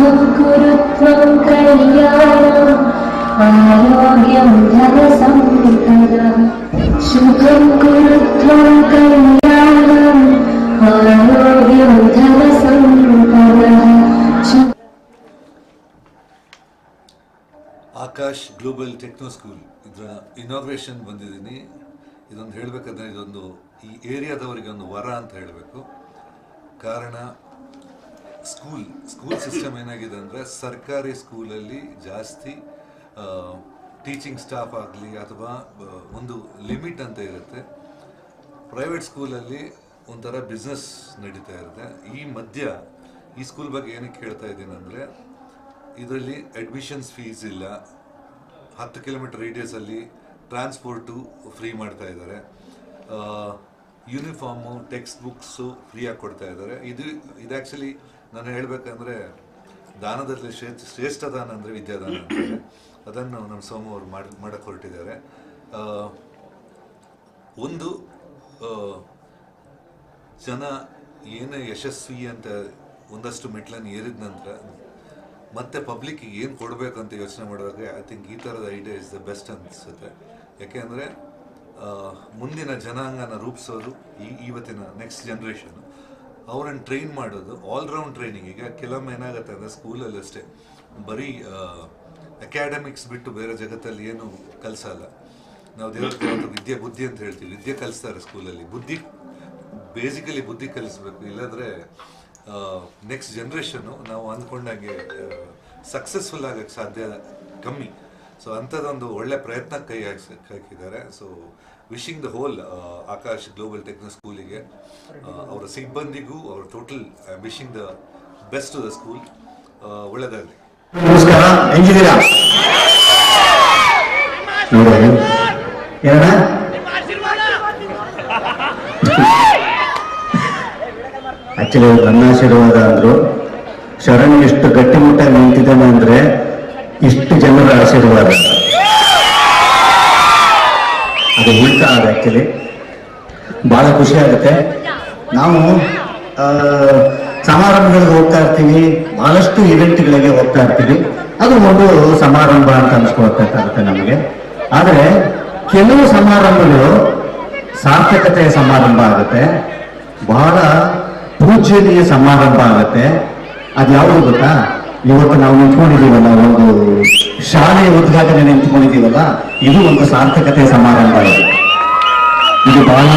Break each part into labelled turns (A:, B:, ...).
A: മുക്കുരുത്വം കല്യാണം ആരോഗ്യം ധനസമ്പദ സുഖം കുരുത്വം കല്യാണം ആരോഗ്യം ധനസമ്പദ
B: ಆಕಾಶ್ ಗ್ಲೋಬಲ್ ಟೆಕ್ನೋ ಸ್ಕೂಲ್. ಇದರ ಇನಾಗ್ರೇಷನ್ ಬಂದಿದ್ದೀನಿ. ಇದೊಂದು ಹೇಳಬೇಕಂದ್ರೆ ಇದೊಂದು ಈ ಏರಿಯಾದವರಿಗೆ ಒಂದು ವರ ಅಂತ ಹೇಳಬೇಕು. ಕಾರಣ ಸ್ಕೂಲ್ ಸ್ಕೂಲ್ ಸಿಸ್ಟಮ್ ಏನಾಗಿದೆ ಅಂದರೆ ಸರ್ಕಾರಿ ಸ್ಕೂಲಲ್ಲಿ ಜಾಸ್ತಿ ಟೀಚಿಂಗ್ ಸ್ಟಾಫ್ ಆಗಲಿ ಅಥವಾ ಒಂದು ಲಿಮಿಟ್ ಅಂತ ಇರುತ್ತೆ. ಪ್ರೈವೇಟ್ ಸ್ಕೂಲಲ್ಲಿ ಒಂಥರ ಬಿಸ್ನೆಸ್ ನಡೀತಾ ಇರುತ್ತೆ. ಈ ಮಧ್ಯ ಈ ಸ್ಕೂಲ್ ಬಗ್ಗೆ ಏನಕ್ಕೆ ಹೇಳ್ತಾ ಇದ್ದೀನಿ ಅಂದರೆ, ಇದರಲ್ಲಿ ಅಡ್ಮಿಷನ್ಸ್ ಫೀಸ್ ಇಲ್ಲ. ಹತ್ತು ಕಿಲೋಮೀಟರ್ ರೇಡಿಯಸಲ್ಲಿ ಟ್ರಾನ್ಸ್ಪೋರ್ಟು ಫ್ರೀ ಮಾಡ್ತಾ ಇದ್ದಾರೆ. ಯೂನಿಫಾರ್ಮು ಟೆಕ್ಸ್ಟ್ ಬುಕ್ಸು ಫ್ರೀಯಾಗಿ ಕೊಡ್ತಾ ಇದ್ದಾರೆ. ಇದು ಇದು ಆ್ಯಕ್ಚುಲಿ ನಾನು ಹೇಳಬೇಕಂದ್ರೆ ದಾನದಲ್ಲಿ ಶ್ರೇಷ್ಠ ಶ್ರೇಷ್ಠ ದಾನ ಅಂದರೆ ವಿದ್ಯಾದಾನ ಅಂತಾರೆ ಅದನ್ನು ನಮ್ಮ ಸೋಮ ಅವರು ಮಾಡಿ, ಮಾಡಕ್ಕೆ ಹೊರಟಿದ್ದಾರೆ. ಒಂದು ಜನ ಏನೇ ಯಶಸ್ವಿ ಅಂತ ಒಂದಷ್ಟು ಮೆಟ್ಲನ್ನು ಏರಿದ ನಂತರ ಮತ್ತೆ ಪಬ್ಲಿಕ್ಕಿಗೆ ಏನು ಕೊಡಬೇಕು ಅಂತ ಯೋಚನೆ ಮಾಡುವಾಗ ಐ ಥಿಂಕ್ ಈ ಥರದ ಐಡಿಯಾ ಇಸ್ ದ ಬೆಸ್ಟ್ ಅನಿಸುತ್ತೆ. ಯಾಕೆಂದರೆ ಮುಂದಿನ ಜನಾಂಗನ ರೂಪಿಸೋದು ಈ, ಇವತ್ತಿನ ನೆಕ್ಸ್ಟ್ ಜನ್ರೇಷನ್ ಅವರನ್ನು ಟ್ರೈನ್ ಮಾಡೋದು ಆಲ್ರೌಂಡ್ ಟ್ರೈನಿಂಗ್ ಈಗ ಕೆಲವೊಮ್ಮೆ ಏನಾಗುತ್ತೆ ಅಂದರೆ ಸ್ಕೂಲಲ್ಲಿ ಅಷ್ಟೇ. ಬರೀ ಅಕಾಡೆಮಿಕ್ಸ್ ಬಿಟ್ಟು ಬೇರೆ ಜಗತ್ತಲ್ಲಿ ಏನು ಕಲಿಸಲ್ಲ ನಾವು ದೇವಸ್ಥಾನ ವಿದ್ಯೆ, ಬುದ್ಧಿ ಅಂತ ಹೇಳ್ತೀವಿ. ವಿದ್ಯೆ ಕಲಿಸ್ತಾರೆ ಸ್ಕೂಲಲ್ಲಿ ಬುದ್ಧಿ ಬೇಸಿಕಲಿ ಬುದ್ಧಿ ಕಲಿಸ್ಬೇಕು. ಇಲ್ಲಾಂದ್ರೆ ನೆಕ್ಸ್ಟ್ ಜನ್ರೇಷನ್ನು ನಾವು ಅಂದ್ಕೊಂಡಾಗೆ ಸಕ್ಸಸ್ಫುಲ್ ಆಗೋಕ್ಕೆ ಸಾಧ್ಯ ಕಮ್ಮಿ. ಸೊ ಅಂಥದ್ದೊಂದು ಒಳ್ಳೆ ಪ್ರಯತ್ನ ಕೈ ಹಾಕಿ ಹಾಕಿದ್ದಾರೆ. So wishing the whole Akash global techno ಸ್ಕೂಲಿಗೆ ಅವರ ಸಿಬ್ಬಂದಿಗೂ ಅವರ total wishing the best to the school ಒಳ್ಳೆದಾಗಲಿ.
C: ನಮಸ್ಕಾರ ಹೆಂಗಿದ್ದೀರಾ ಏನಣ್ಣ? ಆಕ್ಚುಲಿ ನನ್ನ ಆಶೀರ್ವಾದ ಅಂದ್ರು. ಶರಣ್ ಎಷ್ಟು ಗಟ್ಟಿಮುಟ್ಟಾಗಿ ನಿಂತಿದ್ದಾನೆ ಅಂದ್ರೆ ಇಷ್ಟು ಜನರ ಆಶೀರ್ವಾದ. ಅದು ಉಲ್ಟಾ ಅದು ಆಕ್ಚುಲಿ. ಬಹಳ ಖುಷಿ ಆಗುತ್ತೆ. ನಾವು ಸಮಾರಂಭಗಳಿಗೆ ಹೋಗ್ತಾ ಇರ್ತೀವಿ. ಬಹಳಷ್ಟು ಇವೆಂಟ್ಗಳಿಗೆ ಹೋಗ್ತಾ ಇರ್ತೀವಿ. ಅದು ಒಂದು ಸಮಾರಂಭ ಅಂತ ಅನ್ಸ್ಕೊಳ್ಬೇಕಾಗುತ್ತೆ ನಮಗೆ. ಆದರೆ, ಕೆಲವು ಸಮಾರಂಭಗಳು ಸಾರ್ಥಕತೆಯ ಸಮಾರಂಭ ಆಗುತ್ತೆ. ಬಹಳ ಪೂಜ್ಯನೀಯ ಸಮಾರಂಭ ಆಗುತ್ತೆ. ಅದು ಯಾವುದು ಗೊತ್ತಾ? ಇವತ್ತು ನಾವು ನಿಂತ್ಕೊಂಡಿದ್ದೀವಲ್ಲ, ಒಂದು ಶಾಲೆಯ ಉದ್ಘಾಟನೆ ನಿಂತ್ಕೊಂಡಿದ್ದೀವಲ್ಲ, ಇದು ಒಂದು ಸಾರ್ಥಕತೆಯ ಸಮಾರಂಭ ಇದೆ ಇದು ಬಹಳ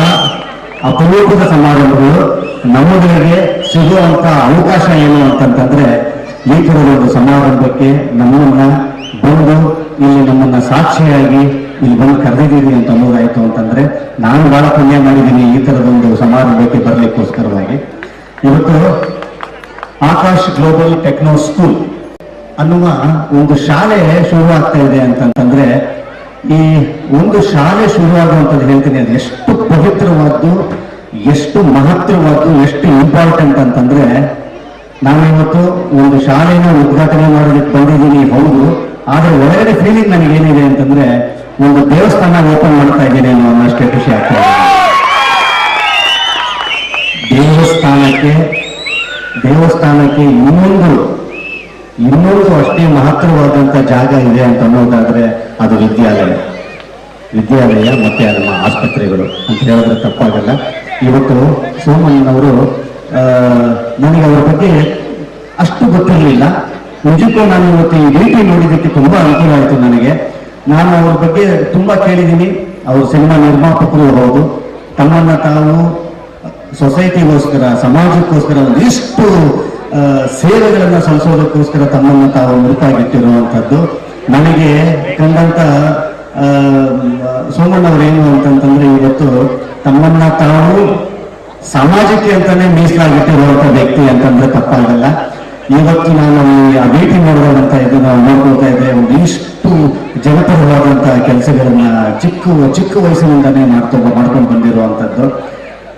C: ಅಪರೂಪದ ಸಮಾರಂಭಗಳು. ನಮ್ಮಗಳಿಗೆ ಸಿಗುವಂತ ಅವಕಾಶ ಏನು ಅಂತಂತಂದ್ರೆ, ಈ ತರದ ಒಂದು ಸಮಾರಂಭಕ್ಕೆ ನಮ್ಮನ್ನ ಬಂದು ಇಲ್ಲಿ ನಮ್ಮನ್ನ ಸಾಕ್ಷಿಯಾಗಿ ಇಲ್ಲಿ ಬಂದು ಕರೆದಿದ್ದೀರಿ ಅಂತ ಅನ್ನೋದಾಯ್ತು ಅಂತಂದ್ರೆ, ನಾನು ಬಹಳ ಪುಣ್ಯ ಮಾಡಿದ್ದೀನಿ ಈ ತರದೊಂದು ಸಮಾರಂಭಕ್ಕೆ ಬರಲಿಕ್ಕೋಸ್ಕರವಾಗಿ. ಇವತ್ತು ಆಕಾಶ್ ಗ್ಲೋಬಲ್ ಟೆಕ್ನೋ ಸ್ಕೂಲ್ ಅನ್ನುವ ಒಂದು ಶಾಲೆ ಶುರುವಾಗ್ತಾ ಇದೆ ಅಂತಂತಂದ್ರೆ, ಈ ಒಂದು ಶಾಲೆ ಶುರುವಾಗುವಂಥದ್ದು ಹೇಳ್ತೀನಿ ಅದು ಎಷ್ಟು ಪವಿತ್ರವಾದ್ದು, ಎಷ್ಟು ಮಹತ್ತರವಾದ್ದು ಎಷ್ಟು ಇಂಪಾರ್ಟೆಂಟ್ ಅಂತಂದ್ರೆ ನಾನಿವತ್ತು ಒಂದು ಶಾಲೆನ ಉದ್ಘಾಟನೆ ಮಾಡೋದಕ್ಕೆ ಬಂದಿದ್ದೀನಿ ಹೌದು, ಆದ್ರೆ ಒಳಗಡೆ ಫೀಲಿಂಗ್ ನನಗೇನಿದೆ ಅಂತಂದ್ರೆ, ಒಂದು ದೇವಸ್ಥಾನ ಓಪನ್ ದೇವಸ್ಥಾನಕ್ಕೆ ಇನ್ನೊಂದು ಇನ್ನೊಂದು ಅಷ್ಟೇ ಮಹತ್ವವಾದಂತ ಜಾಗ ಇದೆ ಅಂತ ಅನ್ನೋದಾದ್ರೆ ಅದು ವಿದ್ಯಾಲಯ. ವಿದ್ಯಾಲಯ ಮತ್ತೆ ನಮ್ಮ ಆಸ್ಪತ್ರೆಗಳು ಅಂತ ಹೇಳಿದ್ರೆ ತಪ್ಪಾಗಲ್ಲ. ಇವತ್ತು ಸೋಮಣ್ಣನವರು ನನಗೆ ಅವರ ಬಗ್ಗೆ ಅಷ್ಟು ಗೊತ್ತಿರಲಿಲ್ಲ. ನಿಜಕ್ಕೂ ನಾನು ಇವತ್ತು ಈ ಭೇಟಿ ನೋಡಿದ್ದಕ್ಕೆ ತುಂಬಾ ಅನುಕೂಲ ಆಯಿತು ನನಗೆ. ನಾನು ಅವ್ರ ಬಗ್ಗೆ ತುಂಬಾ ಕೇಳಿದ್ದೀನಿ. ಅವರು ಸಿನಿಮಾ ನಿರ್ಮಾಪಕರು ಹೌದು. ತಮ್ಮನ್ನ ತಾವು ಸೊಸೈಟಿಗೋಸ್ಕರ, ಸಮಾಜಕ್ಕೋಸ್ಕರ ಒಂದಿಷ್ಟು ಸೇವೆಗಳನ್ನ ಸಲ್ಲಿಸೋದಕ್ಕೋಸ್ಕರ ತಮ್ಮನ್ನು ತಾವು ಮುರುಕಾಗಿಟ್ಟಿರುವಂಥದ್ದು ನನಗೆ ಕಂಡಂತ ಸೋಮಣ್ಣವ್ರೇನು ಅಂತಂತಂದ್ರೆ ಇವತ್ತು ತಮ್ಮನ್ನ ತಾವು ಸಮಾಜಕ್ಕೆ ಅಂತಾನೆ ಮೀಸಲಾಗಿಟ್ಟಿರುವಂತ ವ್ಯಕ್ತಿ ಅಂತಂದ್ರೆ ತಪ್ಪಾಗಲ್ಲ. ಇವತ್ತು ನಾನು ಈ ಭೇಟಿ ನೋಡುವಂತ ಇದನ್ನ ನೋಡ್ಕೊಳ್ತಾ ಇದ್ದೆ ಇಷ್ಟು ಜನಪರವಾದಂತಹ ಕೆಲಸಗಳನ್ನ ಚಿಕ್ಕ ಚಿಕ್ಕ ವಯಸ್ಸಿನಿಂದಾನೇ ಮಾಡ್ಕೊಂಡು ಮಾಡ್ಕೊಂಡು ಬಂದಿರುವಂತದ್ದು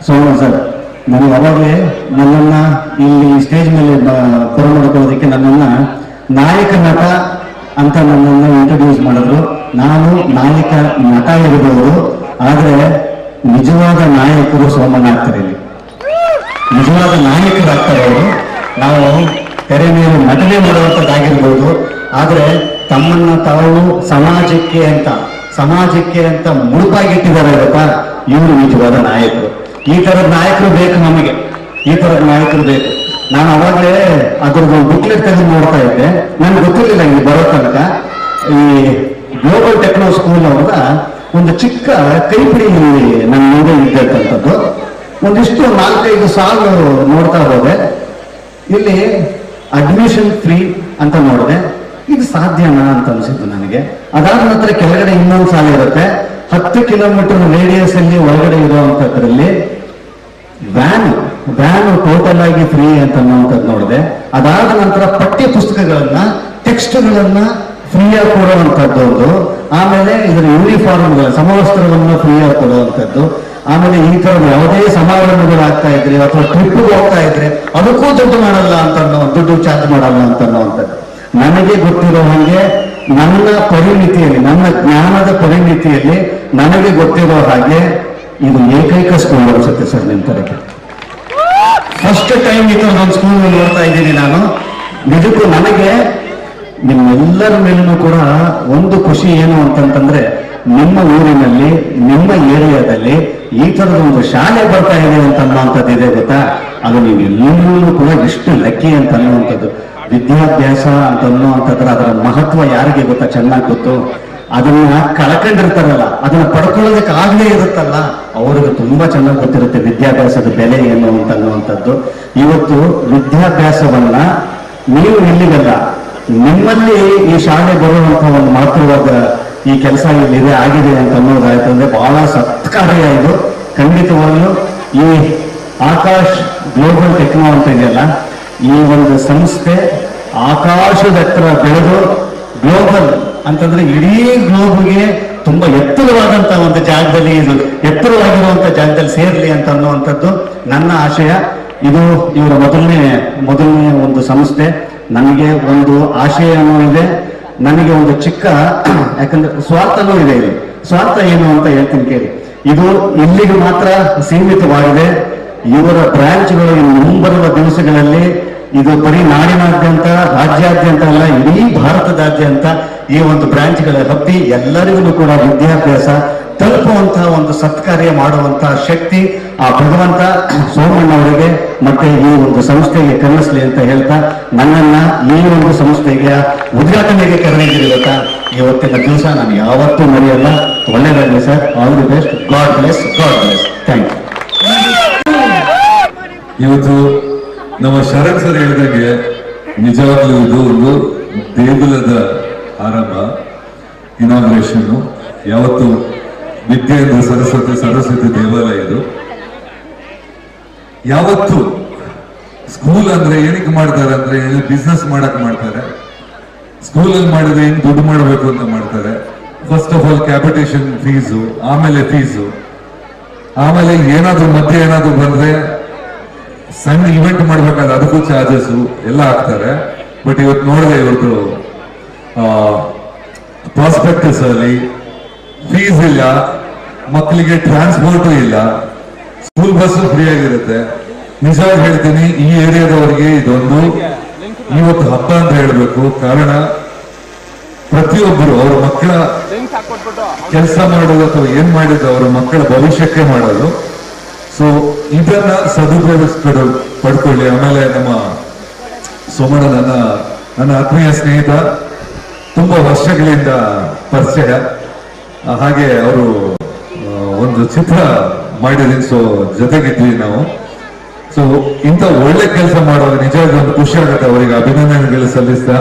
C: ಸೋಮಣ್ಣ ಸರ್ ನನಗೆ ಅವಾಗಲೇ ನನ್ನನ್ನ ಇಲ್ಲಿ ಸ್ಟೇಜ್ ಮೇಲೆ ಕೊರ ಮಾಡ್ಕೊಳ್ಳೋದಕ್ಕೆ ನನ್ನನ್ನ ನಾಯಕ ನಟ ಅಂತ ನನ್ನನ್ನು ಇಂಟ್ರೊಡ್ಯೂಸ್ ಮಾಡಿದ್ರು. ನಾನು ನಾಯಕ ನಟ ಇರಬಹುದು ಆದರೆ ನಿಜವಾದ ನಾಯಕರು ಸೋಮಣ್ಣ ಆಗ್ತಾರೆ ಇಲ್ಲಿ. ನಿಜವಾದ ನಾಯಕರಾಗ್ತಾರೆ ಅವರು. ನಾವು ತೆರೆ ಮೇಲೆ ನಟನೆ ಮಾಡುವಂಥದ್ದಾಗಿರ್ಬೋದು. ಆದರೆ ತಮ್ಮನ್ನ ತಾವು ಸಮಾಜಕ್ಕೆ ಅಂತ ಸಮಾಜಕ್ಕೆ ಅಂತ ಮುಡುಪಾಗಿಟ್ಟಿದ್ದಾರೆ ಗೊತ್ತಾ ಇವರು ನಿಜವಾದ ನಾಯಕರು. ಈ ತರದ ನಾಯಕರು ಬೇಕು ನಮಗೆ. ಈ ತರದ ನಾಯಕರು ಬೇಕು. ನಾನು ಅವಾಗಲೇ ಅದ್ರದ್ದು ಬುಕ್ಲೆಟ್ ತೆಗೆದು ನೋಡ್ತಾ ಇದ್ದೆ. ನನ್ಗೆ ಗೊತ್ತಿರಲಿಲ್ಲ ಇಲ್ಲಿ ಬರೋ ತನಕ. ಈ ಗ್ಲೋಬಲ್ ಟೆಕ್ನೋ ಸ್ಕೂಲ್ ಅವ್ರದ ಒಂದು ಚಿಕ್ಕ ಕೈಪಿಡಿ ನನ್ನ ಮುಂದೆ ಇದ್ದಂಥದ್ದು ಒಂದಿಷ್ಟು ನಾಲ್ಕೈದು ಸಾಲು ನೋಡ್ತಾ ಹೋದೆ. ಇಲ್ಲಿ ಅಡ್ಮಿಷನ್ ಫ್ರೀ ಅಂತ ನೋಡಿದೆ. ಇದು ಸಾಧ್ಯನಾ ಅಂತ ಅನಿಸಿತು ನನಗೆ. ಅದಾದ ನಂತರ ಕೆಳಗಡೆ ಇನ್ನೊಂದು ಸಾಲ ಇರುತ್ತೆ. ಹತ್ತು ಕಿಲೋಮೀಟರ್ ರೇಡಿಯಸ್ ಅಲ್ಲಿ ಒಳಗಡೆ ಇರುವಂತದ್ರಲ್ಲಿ ವ್ಯಾನ್ ವ್ಯಾನ್ ಟೋಟಲ್ ಆಗಿ ಫ್ರೀ ಅಂತ ಅನ್ನುವಂಥದ್ದು ನೋಡಿದೆ. ಅದಾದ ನಂತರ ಪಠ್ಯ ಪುಸ್ತಕಗಳನ್ನ ಟೆಕ್ಸ್ಟ್ಗಳನ್ನ ಫ್ರೀಯಾಗಿ ಕೊಡುವಂಥದ್ದು ಒಂದು. ಆಮೇಲೆ ಇದರ ಯೂನಿಫಾರ್ಮ್ಗಳ ಸಮವಸ್ತ್ರವನ್ನು ಫ್ರೀಯಾಗಿ ಕೊಡುವಂಥದ್ದು. ಆಮೇಲೆ ಈ ತರ ಯಾವುದೇ ಸಮಾರಂಭಗಳು ಆಗ್ತಾ ಇದ್ರೆ ಅಥವಾ ಟ್ರಿಪ್ ಹೋಗ್ತಾ ಇದ್ರೆ ಅದಕ್ಕೂ ದುಡ್ಡು ಮಾಡಲ್ಲ ಅಂತ ದುಡ್ಡು ಚಾರ್ಜ್ ಮಾಡಲ್ಲ ಅಂತ ಅನ್ನುವಂಥದ್ದು. ನನಗೆ ಗೊತ್ತಿರೋ ಹಾಗೆ ನನ್ನ ಪರಿಮಿತಿಯಲ್ಲಿ, ನನ್ನ ಜ್ಞಾನದ ಪರಿಣಿತಿಯಲ್ಲಿ ನನಗೆ ಗೊತ್ತಿರೋ ಹಾಗೆ ಇದು ಏಕೈಕ ಸ್ಕೂಲ್ ಅನ್ಸುತ್ತೆ ಸರ್ ನಿಮ್ಮ ತರಕ್ಕೆ ಫಸ್ಟ್ ಟೈಮ್ ಇದು ನನ್ನ ಸ್ಕೂಲ್ ನೋಡ್ತಾ ಇದ್ದೀನಿ ನಾನು. ನಿಜಕ್ಕೂ ನನಗೆ ನಿಮ್ಮೆಲ್ಲರ ಮೇಲೂ ಕೂಡ ಒಂದು ಖುಷಿ ಏನು ಅಂತಂತಂದ್ರೆ ನಿಮ್ಮ ಊರಿನಲ್ಲಿ, ನಿಮ್ಮ ಏರಿಯಾದಲ್ಲಿ ಈ ತರದ ಒಂದು ಶಾಲೆ ಬರ್ತಾ ಇದೆ ಅಂತ ಅನ್ನುವಂಥದ್ದು ಇದೆ ಗೊತ್ತಾ? ಅದು ನೀವು ಎಲ್ಲರೂ ಕೂಡ ಎಷ್ಟು ಲಕ್ಕಿ ಅಂತ ಅನ್ನುವಂಥದ್ದು. ವಿದ್ಯಾಭ್ಯಾಸ ಅಂತ ಅನ್ನುವಂಥದ್ರ ಅದರ ಮಹತ್ವ ಯಾರಿಗೆ ಗೊತ್ತಾ? ಚೆನ್ನಾಗಿ ಗೊತ್ತು? ಅದನ್ನ ಕಳ್ಕೊಂಡಿರ್ತಾರಲ್ಲ, ಅದನ್ನ ಪಡ್ಕೊಳ್ಳೋದಕ್ಕೆ ಆಗಲೇ ಇರುತ್ತಲ್ಲ, ಅವರಿಗೆ ತುಂಬಾ ಚೆನ್ನಾಗಿ ಗೊತ್ತಿರುತ್ತೆ ವಿದ್ಯಾಭ್ಯಾಸದ ಬೆಲೆ ಏನು ಅಂತ ಅನ್ನುವಂಥದ್ದು. ಇವತ್ತು ವಿದ್ಯಾಭ್ಯಾಸವನ್ನ ನೀವು ಇಲ್ಲಿಗಲ್ಲ, ನಿಮ್ಮಲ್ಲಿ ಈ ಶಾಲೆ ಬರುವಂತ ಒಂದು ಮಹತ್ವವಾದ ಈ ಕೆಲಸ ಇಲ್ಲಿದೆ, ಆಗಿದೆ ಅಂತ ಅನ್ನೋದಾಯ್ತು ಅಂದ್ರೆ ಬಹಳ ಸತ್ಕಾರ್ಯ ಇದು. ಖಂಡಿತವಾಗ್ಲೂ ಈ ಆಕಾಶ್ ಗ್ಲೋಬಲ್ ಟೆಕ್ನೋ ಅಂತ ಇದೆಯಲ್ಲ, ಈ ಒಂದು ಸಂಸ್ಥೆ ಆಕಾಶದ ಹತ್ರ ಬೆಳೆದು ಗ್ಲೋಬಲ್ ಅಂತಂದ್ರೆ ಇಡೀ ಗ್ಲೋಬ್ಗೆ ತುಂಬಾ ಎತ್ತರವಾದಂತ ಒಂದು ಜಾಗದಲ್ಲಿ ಇದು, ಎತ್ತರವಾಗಿರುವಂತ ಜಾಗದಲ್ಲಿ ಸೇರ್ಲಿ ಅಂತ ಅನ್ನುವಂಥದ್ದು ನನ್ನ ಆಶಯ. ಇದು ಇವರ ಮೊದಲನೇ ಮೊದಲನೇ ಒಂದು ಸಂಸ್ಥೆ. ನನಗೆ ಒಂದು ಆಶಯ ಇದೆ. ನನಗೆ ಒಂದು ಚಿಕ್ಕ, ಯಾಕಂದ್ರೆ ಸ್ವಾರ್ಥನೂ ಇದೆ ಇಲ್ಲಿ. ಸ್ವಾರ್ಥ ಏನು ಅಂತ ಹೇಳ್ತೀನಿ ಕೇಳಿ. ಇದು ಇಲ್ಲಿಗೆ ಮಾತ್ರ ಸೀಮಿತವಾಗಿದೆ. ಇವರ ಬ್ರಾಂಚ್ಗಳು ಇನ್ನು ಮುಂಬರುವ ದಿವಸಗಳಲ್ಲಿ ಇದು ಬರೀ ನಾಡಿನಾದ್ಯಂತ, ರಾಜ್ಯಾದ್ಯಂತ ಅಲ್ಲ, ಇಡೀ ಭಾರತದಾದ್ಯಂತ ಈ ಒಂದು ಬ್ರಾಂಚ್ಗಳ ಹಬ್ಬಿ ಎಲ್ಲರಿಗೂ ಕೂಡ ವಿದ್ಯಾಭ್ಯಾಸ ತಲುಪುವಂತಹ ಒಂದು ಸತ್ಕಾರ್ಯ ಮಾಡುವಂತಹ ಶಕ್ತಿ ಆ ಭಗವಂತ ಸೋಮಣ್ಣವರಿಗೆ ಮತ್ತೆ ಈ ಒಂದು ಸಂಸ್ಥೆಗೆ ಕರೆಸಲಿ ಅಂತ ಹೇಳ್ತಾ ನನ್ನನ್ನ ಈ ಒಂದು ಸಂಸ್ಥೆಗೆ ಉದ್ಘಾಟನೆಗೆ ಕರೆದಿದ್ದೀರತ್ತ ಇವತ್ತಿನ ದಿವಸ ನಾನು ಯಾವತ್ತೂ ಮರೆಯಲ್ಲ. ಒಳ್ಳೆಯದಾಗಲಿ sir. All the best god bless god bless thank you
B: ಇವತ್ತು ನಮ್ಮ ಶರಣ್ ಸರ್ ಹೇಳಿದಂಗೆ ನಿಜವಾಗ್ಲೂ ಇದು ಒಂದು ದೇಗುಲದ ಆರಂಭ ಇನಾಗ್ರೇಷನ್ ಯಾವತ್ತು ವಿದ್ಯೆಯಿಂದ ಸರಸ್ವತಿ ಸರಸ್ವತಿ ದೇವಾಲಯ ಇದು. ಯಾವತ್ತು ಸ್ಕೂಲ್ ಅಂದ್ರೆ ಏನಕ್ಕೆ ಮಾಡ್ತಾರೆ ಅಂದ್ರೆ ಬಿಸ್ನೆಸ್ ಮಾಡಕ್ ಮಾಡ್ತಾರೆ. ಸ್ಕೂಲಲ್ಲಿ ಮಾಡಿದ್ರೆ ಹೆಂಗ್ ದುಡ್ಡು ಮಾಡಬೇಕು ಅಂತ ಮಾಡ್ತಾರೆ. First of all capitation fees ಆಮೇಲೆ ಫೀಸು ಆಮೇಲೆ ಏನಾದ್ರೂ ಮಧ್ಯೆ ಏನಾದ್ರೂ ಬಂದ್ರೆ ಸಣ್ಣ ಇವೆಂಟ್ ಮಾಡ್ಬೇಕಾದ್ರೆ ಅದಕ್ಕೂ ಚಾರ್ಜಸ್ ಎಲ್ಲ ಆಗ್ತಾರೆ ಬಟ್ ಇವತ್ತು ನೋಡಿದೆ ಇವತ್ತು ಪ್ರಾಸ್ಪೆಕ್ಟಸ್ ಅಲ್ಲಿ ಫೀಸ್ ಇಲ್ಲ, ಮಕ್ಕಳಿಗೆ ಟ್ರಾನ್ಸ್ಪೋರ್ಟ್ ಇಲ್ಲ ಸ್ಕೂಲ್ ಬಸ್ ಫ್ರೀ ಆಗಿರುತ್ತೆ. ನಿಜ ಹೇಳ್ತೀನಿ, ಈ ಏರಿಯಾದವರಿಗೆ ಇದೊಂದು ಇವತ್ತು ಹಬ್ಬ ಅಂತ ಹೇಳಬೇಕು. ಕಾರಣ, ಪ್ರತಿಯೊಬ್ಬರು ಅವ್ರ ಮಕ್ಕಳ ಕೆಲಸ ಮಾಡೋದು ಅಥವಾ ಏನ್ ಮಾಡಿದ್ದು ಅವರ ಮಕ್ಕಳ ಭವಿಷ್ಯಕ್ಕೆ ಮಾಡೋದು. ಸೊ ಇದನ್ನ ಸದುಪಯೋಗಿಸ್ಕೊಡ ಪಡ್ಕೊಳ್ಳಿ. ಆಮೇಲೆ ನಮ್ಮ ಸೋಮಣ್ಣ, ನನ್ನ ನನ್ನ ಆತ್ಮೀಯ ಸ್ನೇಹಿತ ತುಂಬಾ ವರ್ಷಗಳಿಂದ ಪರಿಚಯ. ಹಾಗೆ ಅವರು ಒಂದು ಚಿತ್ರ ಮಾಡಿದೀನಿ ಸೊ ಜೊತೆಗಿದ್ವಿ ನಾವು. ಸೊ ಇಂಥ ಒಳ್ಳೆ ಕೆಲಸ ಮಾಡುವಾಗ ನಿಜವಾಗಿ ಒಂದು ಖುಷಿ ಆಗುತ್ತೆ ಅವರಿಗೆ ಅಭಿನಂದನೆಗಳು ಸಲ್ಲಿಸ್ತಾ.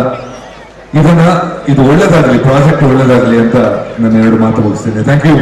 B: ಇದನ್ನ, ಇದು ಒಳ್ಳೇದಾಗ್ಲಿ, ಪ್ರಾಜೆಕ್ಟ್ ಒಳ್ಳೇದಾಗ್ಲಿ ಅಂತ ನಾನು ಎರಡು ಮಾತು ಮುಗಿಸ್ತೀನಿ. Thank you